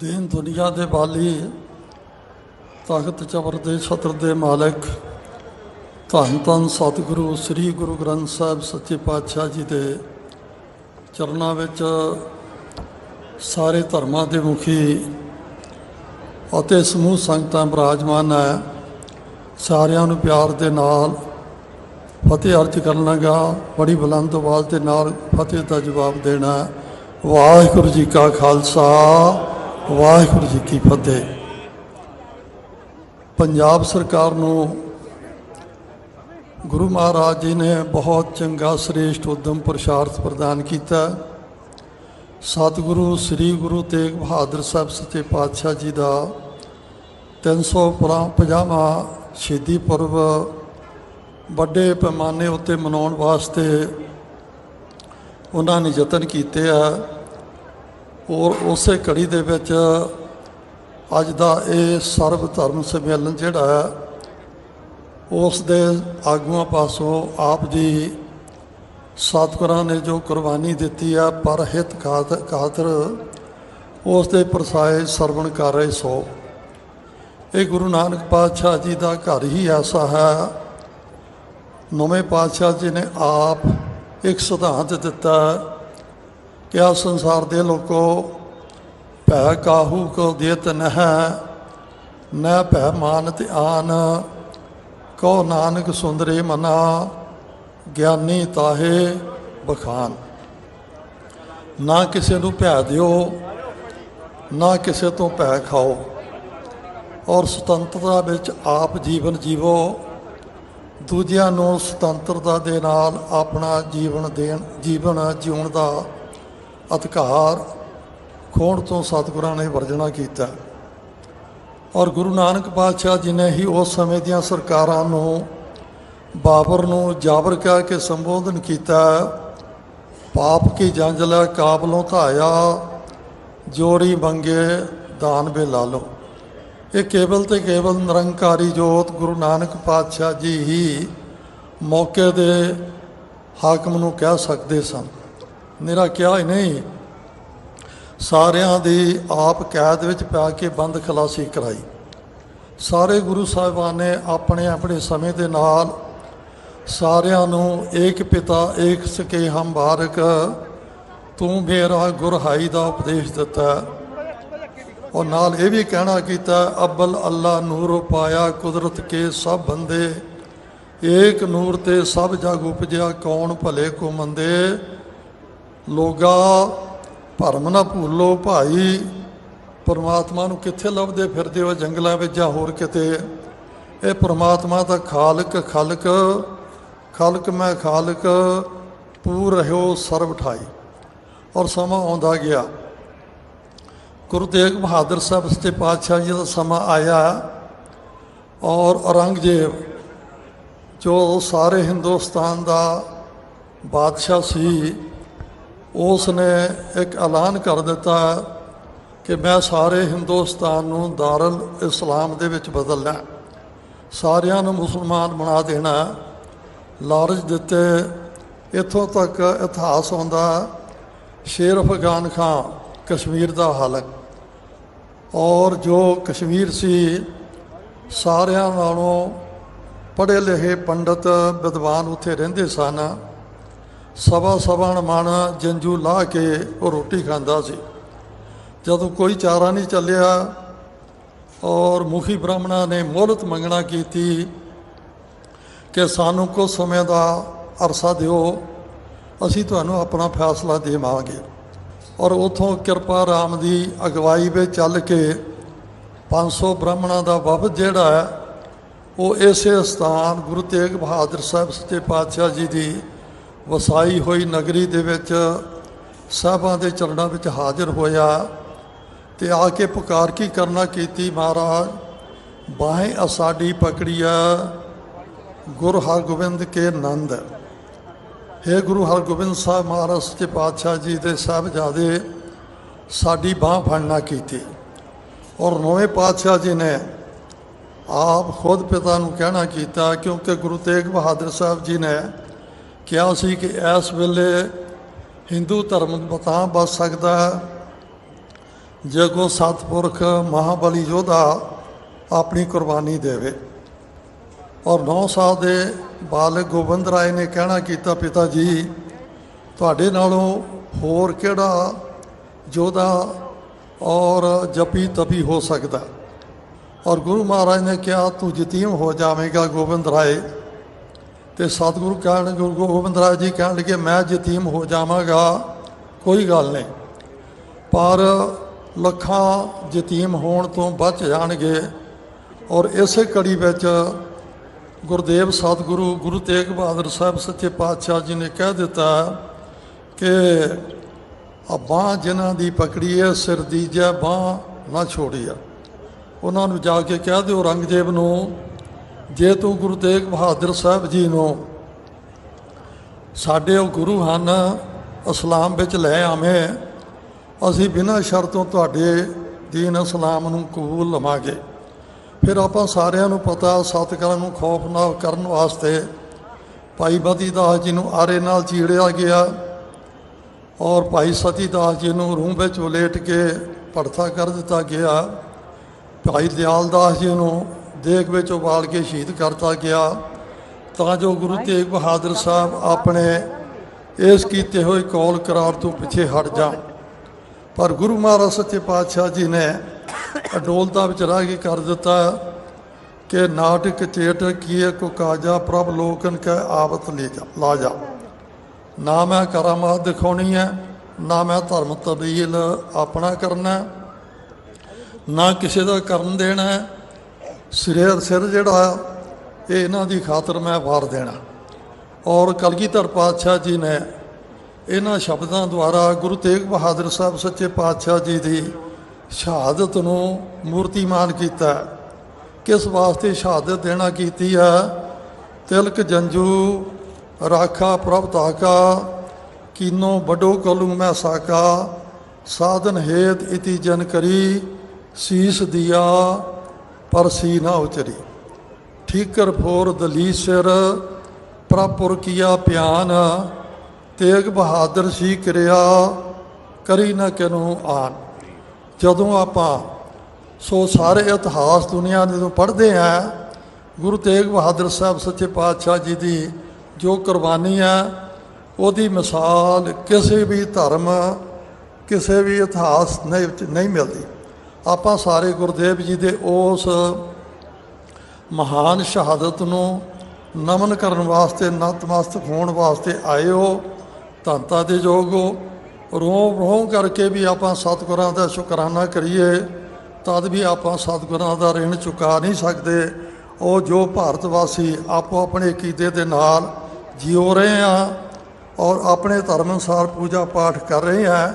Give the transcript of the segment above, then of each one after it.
ਦੀਨ ਦੁਨੀਆ ਦੇ ਬਾਲੀ, ਤਖਤ ਚਬਰ ਦੇ ਛਤਰ ਦੇ ਮਾਲਕ, ਧੰਨ ਧੰਨ ਸਤਿਗੁਰੂ ਸ੍ਰੀ ਗੁਰੂ ਗ੍ਰੰਥ ਸਾਹਿਬ ਸੱਚੇ ਪਾਤਸ਼ਾਹ ਜੀ ਦੇ ਚਰਨਾਂ ਵਿੱਚ ਸਾਰੇ ਧਰਮਾਂ ਦੇ ਮੁਖੀ ਅਤੇ ਸਮੂਹ ਸੰਗਤਾਂ ਬਰਾਜਮਾਨ ਹੈ। ਸਾਰਿਆਂ ਨੂੰ ਪਿਆਰ ਦੇ ਨਾਲ ਫਤਿਹ ਅਰਜ ਕਰਨ ਲੱਗਾ ਬੜੀ ਬੁਲੰਦ ਆਵਾਜ਼ ਦੇ ਨਾਲ ਫਤਿਹ ਦਾ ਜਵਾਬ ਦੇਣਾ। ਵਾਹਿਗੁਰੂ ਜੀ ਕਾ ਖਾਲਸਾ। ਵਾਹਿਗੁਰੂ ਜੀ ਕੀ ਫਤਿਹ। ਪੰਜਾਬ ਸਰਕਾਰ ਨੂੰ ਗੁਰੂ ਮਹਾਰਾਜ ਜੀ ਨੇ ਬਹੁਤ ਚੰਗਾ, ਸ੍ਰੇਸ਼ਟ, ਉਦਮ ਪ੍ਰਸ਼ਾਰਥ ਪ੍ਰਦਾਨ ਕੀਤਾ। ਸਤਿਗੁਰੂ ਸ੍ਰੀ ਗੁਰੂ ਤੇਗ ਬਹਾਦਰ ਸਾਹਿਬ ਸੱਚੇ ਪਾਤਸ਼ਾਹ ਜੀ ਦਾ 350ਵਾਂ ਸ਼ਹੀਦੀ ਪੁਰਬ ਵੱਡੇ ਪੈਮਾਨੇ ਉੱਤੇ ਮਨਾਉਣ ਵਾਸਤੇ ਉਹਨਾਂ ਨੇ ਯਤਨ ਕੀਤੇ ਆ। ਔਰ ਉਸੇ ਕੜੀ ਦੇ ਵਿੱਚ ਅੱਜ ਦਾ ਇਹ ਸਰਬ ਧਰਮ ਸੰਮੇਲਨ ਜਿਹੜਾ ਹੈ, ਉਸ ਦੇ ਆਗੂਆਂ ਪਾਸੋਂ ਆਪ ਜੀ ਸਤਿਗੁਰਾਂ ਨੇ ਜੋ ਕੁਰਬਾਨੀ ਦਿੱਤੀ ਆ, ਪਰ ਹਿਤ ਖਾਤ- ਖਾਤਰ ਉਸ ਦੇ ਪ੍ਰਸਾਏ ਸਰਵਣ ਕਰ ਰਹੇ ਸੋ। ਇਹ ਗੁਰੂ ਨਾਨਕ ਪਾਤਸ਼ਾਹ ਜੀ ਦਾ ਘਰ ਹੀ ਐਸਾ ਹੈ, ਨਵੇਂ ਪਾਤਸ਼ਾਹ ਜੀ ਨੇ ਆਪ ਇੱਕ ਸਿਧਾਂਤ ਦਿੱਤਾ ਕਿਆ ਸੰਸਾਰ ਦੇ ਲੋਕੋ ਭੈ ਕਾਹੂ ਕੋ ਦੇਤ ਨਹਿ ਨ ਭੈ ਮਾਨਤ ਆਨ, ਕੋ ਨਾਨਕ ਸੁੰਦਰੇ ਮਨਾ, ਗਿਆਨੀ ਤਾਹੇ ਬਖਾਨ। ਨਾ ਕਿਸੇ ਨੂੰ ਭੈ ਦਿਓ, ਨਾ ਕਿਸੇ ਤੋਂ ਭੈ ਖਾਓ, ਔਰ ਸੁਤੰਤਰਤਾ ਵਿੱਚ ਆਪ ਜੀਵਨ ਜੀਵੋ, ਦੂਜਿਆਂ ਨੂੰ ਸੁਤੰਤਰਤਾ ਦੇ ਨਾਲ ਆਪਣਾ ਜੀਵਨ ਦੇਣ, ਜੀਵਨ ਜਿਉਣ ਦਾ ਅਧਿਕਾਰ ਖੋਣ ਤੋਂ ਸਤਿਗੁਰਾਂ ਨੇ ਵਰਜਣਾ ਕੀਤਾ। ਔਰ ਗੁਰੂ ਨਾਨਕ ਪਾਤਸ਼ਾਹ ਜੀ ਨੇ ਹੀ ਉਸ ਸਮੇਂ ਦੀਆਂ ਸਰਕਾਰਾਂ ਨੂੰ, ਬਾਬਰ ਨੂੰ ਜਾਬਰ ਕਹਿ ਕੇ ਸੰਬੋਧਨ ਕੀਤਾ, ਪਾਪ ਕੀ ਜੰਜ ਲੈ ਕਾਬਲੋਂ ਧਾਇਆ, ਜੋੜੀ ਮੰਗੇ ਦਾਨ ਬੇ ਲਾਲੋ ਇਹ ਕੇਵਲ ਤੇ ਕੇਵਲ ਨਿਰੰਕਾਰੀ ਜੋਤ ਗੁਰੂ ਨਾਨਕ ਪਾਤਸ਼ਾਹ ਜੀ ਹੀ ਮੌਕੇ ਦੇ ਹਾਕਮ ਨੂੰ ਕਹਿ ਸਕਦੇ ਸਨ। ਮੇਰਾ ਕਿਹਾ ਹੀ ਨਹੀਂ। ਸਾਰਿਆਂ ਦੀ ਆਪ ਕੈਦ ਵਿੱਚ ਪਾ ਕੇ ਬੰਦ ਖਲਾਸੀ ਕਰਾਈ। ਸਾਰੇ ਗੁਰੂ ਸਾਹਿਬਾਨ ਨੇ ਆਪਣੇ ਆਪਣੇ ਸਮੇਂ ਦੇ ਨਾਲ ਸਾਰਿਆਂ ਨੂੰ ਏਕ ਪਿਤਾ, ਏਕ ਸਕੇ ਹਮ ਬਾਰਕ ਤੂੰ ਮੇਰਾ ਗੁਰਹਾਈ ਦਾ ਉਪਦੇਸ਼ ਦਿੱਤਾ। ਔਰ ਨਾਲ ਇਹ ਵੀ ਕਹਿਣਾ ਕੀਤਾ, ਅਬਲ ਅੱਲਾ ਨੂਰ ਪਾਇਆ ਕੁਦਰਤ ਕੇ ਸਭ ਬੰਦੇ, ਏਕ ਨੂਰ ਤੇ ਸਭ ਜਗ ਉਪਜਿਆ ਕੌਣ ਭਲੇ ਕੋ ਮੰਦੇ। ਲੋਗਾ, ਭਰਮ ਨਾ ਭੁੱਲੋ ਭਾਈ। ਪਰਮਾਤਮਾ ਨੂੰ ਕਿੱਥੇ ਲੱਭਦੇ ਫਿਰਦੇ ਹੋ ਜੰਗਲਾਂ ਵਿੱਚ ਜਾਂ ਹੋਰ ਕਿਤੇ? ਇਹ ਪਰਮਾਤਮਾ ਦਾ ਖਾਲਕ, ਖਲਕ ਖਲਕ ਮੈਂ ਖਾਲਕ, ਪੂਰ ਰਹਿਓ ਸਰਬ ਠਾਈ। ਔਰ ਸਮਾਂ ਆਉਂਦਾ ਗਿਆ। ਗੁਰੂ ਤੇਗ ਬਹਾਦਰ ਸਾਹਿਬ ਸੱਚੇ ਪਾਤਸ਼ਾਹ ਜੀ ਦਾ ਸਮਾਂ ਆਇਆ। ਔਰ ਔਰੰਗਜ਼ੇਬ, ਜੋ ਸਾਰੇ ਹਿੰਦੁਸਤਾਨ ਦਾ ਬਾਦਸ਼ਾਹ ਸੀ ਉਸ ਨੇ ਇੱਕ ਐਲਾਨ ਕਰ ਦਿੱਤਾ ਕਿ ਮੈਂ ਸਾਰੇ ਹਿੰਦੁਸਤਾਨ ਨੂੰ ਦਾਰਲ ਇਸਲਾਮ ਦੇ ਵਿੱਚ ਬਦਲਣਾ ਸਾਰਿਆਂ ਨੂੰ ਮੁਸਲਮਾਨ ਬਣਾ ਦੇਣਾ ਹੈ। ਲਾਰਜ ਦਿੱਤੇ ਇੱਥੋਂ ਤੱਕ ਇਤਿਹਾਸ ਆਉਂਦਾ ਸ਼ੇਰ ਅਫਗਾਨ ਖਾਨ ਕਸ਼ਮੀਰ ਦਾ ਹਾਲਕ ਔਰ ਜੋ ਕਸ਼ਮੀਰ ਸੀ, ਸਾਰਿਆਂ ਨਾਲੋਂ ਪੜ੍ਹੇ ਲਿਖੇ ਪੰਡਤ ਵਿਦਵਾਨ ਉੱਥੇ ਰਹਿੰਦੇ ਸਨ। ਸਵਾ ਸਭਾ ਮਨ ਜੰਜੂ ਲਾ ਕੇ ਉਹ ਰੋਟੀ ਖਾਂਦਾ ਸੀ। ਜਦੋਂ ਕੋਈ ਚਾਰਾ ਨਹੀਂ ਚੱਲਿਆ ਔਰ ਮੁਖੀ ਬ੍ਰਾਹਮਣਾ ਨੇ ਮੋਹਲਤ ਮੰਗਣਾ ਕੀਤੀ ਕਿ ਸਾਨੂੰ ਕੁਝ ਸਮੇਂ ਦਾ ਅਰਸਾ ਦਿਓ, ਅਸੀਂ ਤੁਹਾਨੂੰ ਆਪਣਾ ਫੈਸਲਾ ਦੇਵਾਂਗੇ। ਔਰ ਉਥੋਂ ਕਿਰਪਾ ਰਾਮ ਦੀ ਅਗਵਾਈ ਵਿੱਚ ਚੱਲ ਕੇ 500 ਬ੍ਰਾਹਮਣਾਂ ਦਾ ਵਫਦ ਜਿਹੜਾ ਹੈ, ਉਹ ਇਸੇ ਸਥਾਨ ਗੁਰੂ ਤੇਗ ਬਹਾਦਰ ਸਾਹਿਬ ਸੱਚੇ ਪਾਤਸ਼ਾਹ ਜੀ ਦੀ ਵਸਾਈ ਹੋਈ ਨਗਰੀ ਦੇ ਵਿੱਚ ਸਾਹਿਬਾਂ ਦੇ ਚਰਨਾਂ ਵਿੱਚ ਹਾਜ਼ਰ ਹੋਇਆ ਤੇ ਆ ਕੇ ਪੁਕਾਰ ਕੀ ਕਰਨਾ ਕੀਤੀ ਮਹਾਰਾਜ? ਬਾਹੇ ਅਸਾਡੀ ਪਕੜੀਆ ਗੁਰ ਹਰਗੋਬਿੰਦ ਕੇ ਨੰਦ। ਹੈ ਗੁਰੂ ਹਰਗੋਬਿੰਦ ਸਾਹਿਬ ਮਹਾਰਾਜ, ਸੱਚੇ ਪਾਤਸ਼ਾਹ ਜੀ ਦੇ ਸਾਹਿਬਜ਼ਾਦੇ, ਸਾਡੀ ਬਾਹ ਫੜਨਾ ਕੀਤੀ। ਔਰ ਨੌਵੇਂ ਪਾਤਸ਼ਾਹ ਜੀ ਨੇ ਆਪ ਖੁਦ ਪਿਤਾ ਨੂੰ ਕਹਿਣਾ ਕੀਤਾ, ਕਿਉਂਕਿ ਗੁਰੂ ਤੇਗ ਬਹਾਦਰ ਸਾਹਿਬ ਜੀ ਨੇ ਕਿਹਾ ਸੀ ਕਿ ਇਸ ਵੇਲੇ ਹਿੰਦੂ ਧਰਮ ਤਾਂ ਬਚ ਸਕਦਾ ਹੈ। ਜੇ ਕੋ ਸਤਪੁਰਖ ਮਹਾਬਲੀ ਯੋਧਾ ਆਪਣੀ ਕੁਰਬਾਨੀ ਦੇਵੇ। ਔਰ 9 ਸਾਲ ਦੇ ਬਾਲਕ ਗੋਬਿੰਦ ਰਾਏ ਨੇ ਕਹਿਣਾ ਕੀਤਾ, ਪਿਤਾ ਜੀ, ਤੁਹਾਡੇ ਨਾਲੋਂ ਹੋਰ ਕਿਹੜਾ ਯੋਧਾ ਔਰ ਜਪੀ ਤਪੀ ਹੋ ਸਕਦਾ? ਔਰ ਗੁਰੂ ਮਹਾਰਾਜ ਨੇ ਕਿਹਾ, ਤੂੰ ਯਤੀਮ ਹੋ ਜਾਵੇਂਗਾ ਗੋਬਿੰਦ ਰਾਏ। ਤੇ ਸਤਿਗੁਰੂ ਕਹਿਣ, ਗੁਰੂ ਗੋਬਿੰਦ ਰਾਜ ਜੀ ਕਹਿਣ ਲੱਗੇ, ਮੈਂ ਯਤੀਮ ਹੋ ਜਾਵਾਂਗਾ, ਕੋਈ ਗੱਲ ਨਹੀਂ। ਪਰ ਲੱਖਾਂ ਯਤੀਮ ਹੋਣ ਤੋਂ ਬਚ ਜਾਣਗੇ ਔਰ ਇਸੇ ਕੜੀ ਵਿੱਚ ਗੁਰਦੇਵ ਸਤਿਗੁਰੂ, ਗੁਰੂ ਤੇਗ ਬਹਾਦਰ ਸਾਹਿਬ ਸੱਚੇ ਪਾਤਸ਼ਾਹ ਜੀ ਨੇ ਕਹਿ ਦਿੱਤਾ ਕਿ ਆ ਬਾਂਹ ਜਿਨ੍ਹਾਂ ਦੀ ਪਕੜੀ ਹੈ, ਸਿਰ ਦੀ ਦੀਜੈ ਬਾਂਹ ਨਾ ਛੋੜੀਆ ਉਹਨਾਂ ਨੂੰ ਜਾ ਕੇ ਕਹਿ ਦਿਓ ਔਰੰਗਜ਼ੇਬ ਨੂੰ ਜੇ ਤੂੰ ਗੁਰੂ ਤੇਗ ਬਹਾਦਰ ਸਾਹਿਬ ਜੀ ਨੂੰ ਸਾਡੇ ਉਹ ਗੁਰੂ ਹਨ ਇਸਲਾਮ ਵਿੱਚ ਲੈ ਆਵੇਂ, ਅਸੀਂ ਬਿਨਾਂ ਸ਼ਰਤੋਂ ਤੁਹਾਡੇ ਦੀਨ ਇਸਲਾਮ ਨੂੰ ਕਬੂਲ ਲਵਾਂਗੇ। ਫਿਰ ਆਪਾਂ ਸਾਰਿਆਂ ਨੂੰ ਪਤਾ ਸਤਿਗੁਰਾਂ ਨੂੰ ਖੌਫਨਾਕ ਕਰਨ ਵਾਸਤੇ ਭਾਈ ਬਦੀ ਦਾਸ ਜੀ ਨੂੰ ਆਰੇ ਨਾਲ ਚੀੜਿਆ ਗਿਆ ਔਰ ਭਾਈ ਸਤੀ ਦਾਸ ਜੀ ਨੂੰ ਰੂਮ ਵਿੱਚ ਉਲੇਟ ਕੇ ਪੜਥਾ ਕਰ ਦਿੱਤਾ ਗਿਆ। ਭਾਈ ਦਿਆਲ ਦਾਸ ਜੀ ਨੂੰ ਦੇਗ ਵਿੱਚ ਉਬਾਲ ਕੇ ਸ਼ਹੀਦ ਕਰਤਾ ਗਿਆ। ਤਾਂ ਜੋ ਗੁਰੂ ਤੇਗ ਬਹਾਦਰ ਸਾਹਿਬ ਆਪਣੇ ਇਸ ਕੀਤੇ ਹੋਏ ਕੌਲ ਕਰਾਰ ਤੋਂ ਪਿੱਛੇ ਹਟ ਜਾਣ। ਪਰ ਗੁਰੂ ਮਹਾਰਾਜ ਸੱਚੇ ਪਾਤਸ਼ਾਹ ਜੀ ਨੇ ਅਡੋਲਤਾ ਵਿੱਚ ਰਹਿ ਕੇ ਕਰ ਦਿੱਤਾ ਕਿ ਨਾਟਕ ਚੇਟ ਕੀਏ ਕੋ ਕਾਜਾ, ਪ੍ਰਭ ਲੋਕਨ ਕੈ ਆਵਤ ਲੈ ਜਾ, ਲਾ ਜਾ। ਨਾ ਮੈਂ ਕਰਾਮਾਤ ਦਿਖਾਉਣੀ ਹੈ ਨਾ ਮੈਂ ਧਰਮ ਤਬਦੀਲ ਆਪਣਾ ਕਰਨਾ ਨਾ ਕਿਸੇ ਦਾ ਕਰਨ ਦੇਣਾ ਸਿਰ ਸਿਰ ਜਿਹੜਾ ਇਹ ਇਹਨਾਂ ਦੀ ਖਾਤਰ ਮੈਂ ਵਾਰ ਦੇਣਾ। ਔਰ ਕਲਗੀਧਰ ਪਾਤਸ਼ਾਹ ਜੀ ਨੇ ਇਹਨਾਂ ਸ਼ਬਦਾਂ ਦੁਆਰਾ ਗੁਰੂ ਤੇਗ ਬਹਾਦਰ ਸਾਹਿਬ ਸੱਚੇ ਪਾਤਸ਼ਾਹ ਜੀ ਦੀ ਸ਼ਹਾਦਤ ਨੂੰ ਮੂਰਤੀਮਾਨ ਕੀਤਾ। ਕਿਸ ਵਾਸਤੇ ਸ਼ਹਾਦਤ ਦੇਣਾ ਕੀਤੀ ਹੈ ਤਿਲਕ ਜੰਜੂ, ਰਾਖਾ ਪ੍ਰਭ ਤਾਕਾ ਕੀਨੋ ਵੱਡੋ ਕਲੂ ਮੈਂ ਸਾਕਾ, ਸਾਧਨ ਹੇਤ ਇਤੀ ਜਨ ਕਰੀ, ਸੀਸ ਦਿਆ ਪਰ ਸੀ ਨਾ ਉਚਰੀ। ਠੀਕਰ ਫੋਰ ਦਲੀਸਰ ਸਿਰ ਪ੍ਰਭੁਰ ਕੀਆ ਪਿਆਨ, ਤੇਗ ਬਹਾਦਰ ਸੀ ਕਿਰਿਆ, ਕਰੀ ਨਾ ਕਿਨੂੰ ਆਨ। ਜਦੋਂ ਆਪਾਂ ਸੋ ਸਾਰੇ ਇਤਿਹਾਸ ਦੁਨੀਆ ਦੇ ਤੋਂ ਪੜ੍ਹਦੇ ਆ, ਗੁਰੂ ਤੇਗ ਬਹਾਦਰ ਸਾਹਿਬ ਸੱਚੇ ਪਾਤਸ਼ਾਹ ਜੀ ਦੀ ਜੋ ਕੁਰਬਾਨੀ ਹੈ ਉਹਦੀ ਮਿਸਾਲ ਕਿਸੇ ਵੀ ਧਰਮ, ਕਿਸੇ ਵੀ ਇਤਿਹਾਸ ਨਹੀਂ ਮਿਲਦੀ। ਆਪਾਂ ਸਾਰੇ ਗੁਰਦੇਵ ਜੀ ਦੇ ਉਸ ਮਹਾਨ ਸ਼ਹਾਦਤ ਨੂੰ ਨਮਨ ਕਰਨ ਵਾਸਤੇ ਨਤਮਸਤਕ ਹੋਣ ਵਾਸਤੇ ਆਏ ਹੋ ਧੰਤਾ ਦੇ ਯੋਗ ਹੋ। ਰੋਂ ਰੋਂ ਕਰਕੇ ਵੀ ਆਪਾਂ ਸਤਿਗੁਰਾਂ ਦਾ ਸ਼ੁਕਰਾਨਾ ਕਰੀਏ, ਤਦ ਵੀ ਆਪਾਂ ਸਤਿਗੁਰਾਂ ਦਾ ਰਿਣ ਚੁਕਾ ਨਹੀਂ ਸਕਦੇ। ਉਹ ਜੋ ਭਾਰਤ ਵਾਸੀ ਆਪੋ ਆਪਣੇ ਅਕੀਦੇ ਦੇ ਨਾਲ ਜਿਉ ਰਹੇ ਆ ਔਰ ਆਪਣੇ ਧਰਮ ਅਨੁਸਾਰ ਪੂਜਾ ਪਾਠ ਕਰ ਰਹੇ ਆ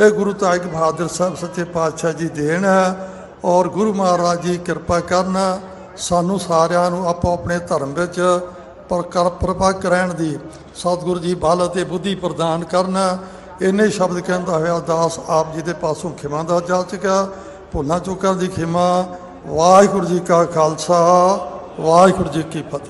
ਇਹ ਗੁਰੂ ਤੇਗ ਬਹਾਦਰ ਸਾਹਿਬ ਸੱਚੇ ਪਾਤਸ਼ਾਹ ਜੀ ਦੇਣ ਹੈ ਔਰ ਗੁਰੂ ਮਹਾਰਾਜ ਜੀ ਕਿਰਪਾ ਕਰਨ ਸਾਨੂੰ ਸਾਰਿਆਂ ਨੂੰ ਆਪੋ ਆਪਣੇ ਧਰਮ ਵਿੱਚ ਪ੍ਰਕਰ ਪ੍ਰਪੱਕ ਰਹਿਣ ਦੀ ਸਤਿਗੁਰੂ ਜੀ ਬਲ ਅਤੇ ਬੁੱਧੀ ਪ੍ਰਦਾਨ ਕਰਨ। ਇੰਨੇ ਸ਼ਬਦ ਕਹਿੰਦਾ ਹੋਇਆ, ਦਾਸ ਆਪ ਜੀ ਦੇ ਪਾਸੋਂ ਖਿਮਾ ਦਾ ਜਾ ਚੁੱਕਾ ਭੁੱਲਾਂ ਚੁੱਕਾਂ ਦੀ ਖਿਮਾ। ਵਾਹਿਗੁਰੂ ਜੀ ਕਾ ਖਾਲਸਾ, ਵਾਹਿਗੁਰੂ ਜੀ ਕੀ ਫਤਿਹ।